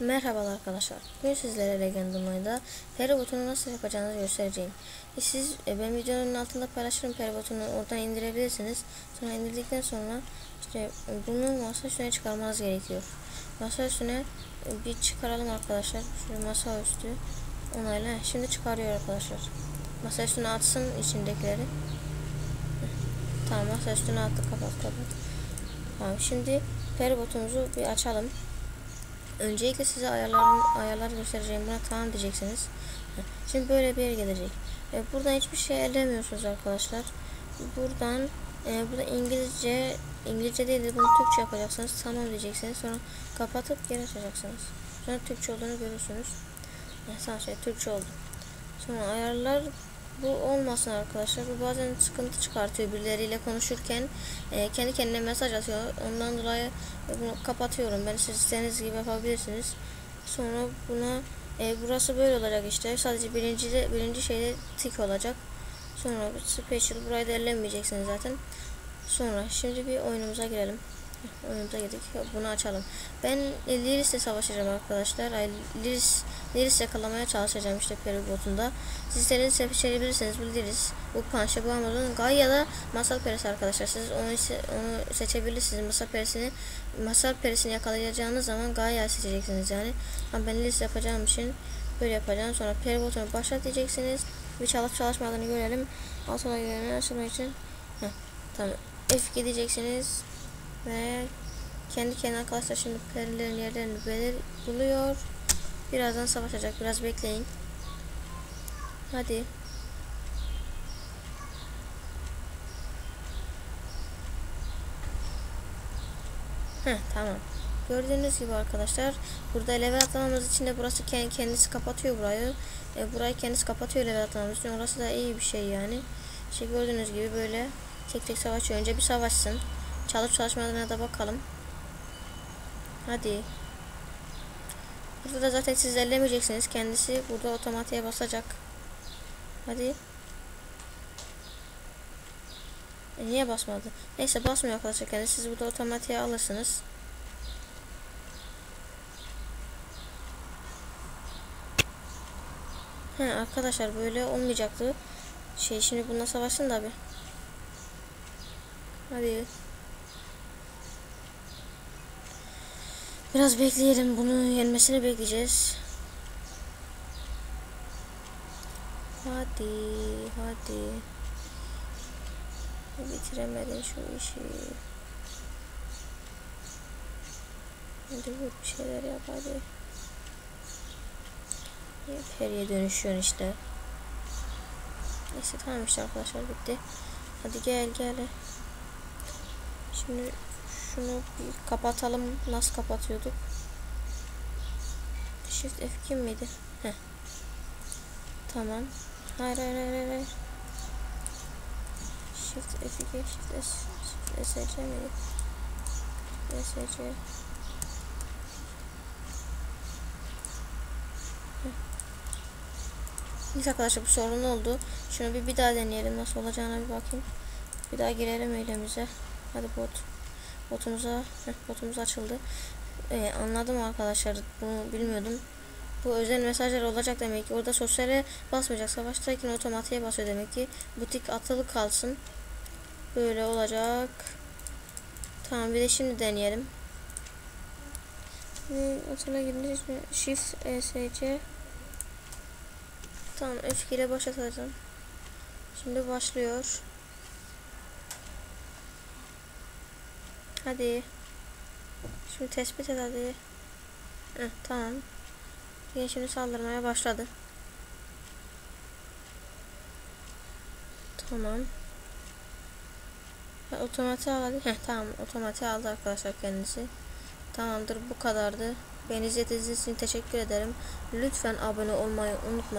Merhabalar arkadaşlar. Bugün sizlere Legend Online'da peri botunu nasıl yapacağınızı göstereceğim. E siz e, ben videonun altında paylaşırım peri botunu oradan indirebilirsiniz. Sonra indirdikten sonra işte bunu masa üstüne çıkarmanız gerekiyor. Masa üstüne e, bir çıkaralım arkadaşlar. Şöyle masa üstü onayla. Şimdi çıkarıyor arkadaşlar. Masa üstüne atsın içindekileri. Tamam masa üstüne attık kapat kapat. Tamam şimdi peri botumuzu bir açalım. Öncelikle size ayarlar ayarlar göstereceğim. Buna tamam diyeceksiniz. Şimdi böyle bir yer gelecek. E, buradan hiçbir şey ellemiyorsunuz arkadaşlar. Buradan e, burada İngilizce İngilizce değil de bunu Türkçe yapacaksınız. Tamam diyeceksiniz. Sonra kapatıp geri açacaksınız. Sonra Türkçe olduğunu görürsünüz. E, sağ şey Türkçe oldu. Sonra ayarlar bu olmasın arkadaşlar. Bu bazen sıkıntı çıkartıyor birileriyle konuşurken. e, kendi kendine mesaj atıyor. Ondan dolayı bunu kapatıyorum. Ben siz istediğiniz gibi yapabilirsiniz. Sonra buna e, burası böyle olacak işte. Sadece birinci de birinci şeyde tik olacak. Sonra special burayı da ellemeyeceksiniz zaten. Sonra şimdi bir oyunumuza girelim. Oyunumuza girdik. Bunu açalım. Ben e, Liris'le savaşacağım arkadaşlar. Ay, Liris, Liris yakalamaya çalışacağım işte peribotunda. Siz istediğiniz seçebilirsiniz. Bu Liris, bu Panşe, bu Amazon, Gaia da Masal Perisi arkadaşlar. Siz onu, onu seçebilirsiniz. Masal Perisi'ni Masal Perisi'ni yakalayacağınız zaman Gaia seçeceksiniz yani. Ama ben Liris yapacağım için böyle yapacağım. Sonra peribotunu başlat diyeceksiniz. Bir çalıp çalışmadığını görelim. Altına girelim açılmak için. Heh, tamam. F2 diyeceksiniz. Ve kendi kendine arkadaşlar şimdi perilerin yerlerini belir buluyor. Birazdan savaşacak. Biraz bekleyin. Hadi. Heh, tamam. Gördüğünüz gibi arkadaşlar burada level atlamamız için de burası kend- kendisi kapatıyor burayı. E, burayı kendisi kapatıyor level atlamamız için. Orası da iyi bir şey yani. İşte gördüğünüz gibi böyle tek tek savaşıyor. Önce bir savaşsın. Çalıp çalışmadığına da bakalım. Hadi. Burada da zaten siz ellemeyeceksiniz. Kendisi burada otomatiğe basacak. Hadi. E, niye basmadı? Neyse basmıyor arkadaşlar kendisi. Siz burada otomatiğe alırsınız. He arkadaşlar böyle olmayacaktı. Şey şimdi bununla savaşsın da bir. Hadi. Biraz bekleyelim. Bunu yenmesini bekleyeceğiz. Hadi, hadi. Bitiremedin şu işi. Hadi bir şeyler yap hadi. Hep dönüşüyorsun işte. Neyse tamam işte arkadaşlar bitti. Hadi gel gel. Şimdi şunu kapatalım. Nasıl kapatıyorduk? Shift F2 miydi? Heh. Tamam. Hayır hayır hayır hayır. Shift F2 Shift S Shift SC miydi? SC Neyse arkadaşlar bu sorun oldu. Şunu bir, bir daha deneyelim nasıl olacağına bir bakayım. Bir daha girelim eylemize. Hadi bot. Botumuza, botumuz açıldı. Ee, anladım arkadaşlar. Bunu bilmiyordum. Bu özel mesajlar olacak demek ki. Orada sosyale basmayacak. Savaştayken otomatiğe basıyor demek ki. Butik atılı kalsın. Böyle olacak. Tamam bir de şimdi deneyelim. Atıla girince Shift ESC Tamam F2 ile başlatacağım. Şimdi başlıyor. Hadi. Şimdi tespit et hadi. Heh, tamam. Yine şimdi saldırmaya başladı. Tamam. Ha, Otomatiğe aldı. Heh, tamam otomatiğe aldı arkadaşlar kendisi. Tamamdır bu kadardı. Beni izlediğiniz için teşekkür ederim. Lütfen abone olmayı unutmayın.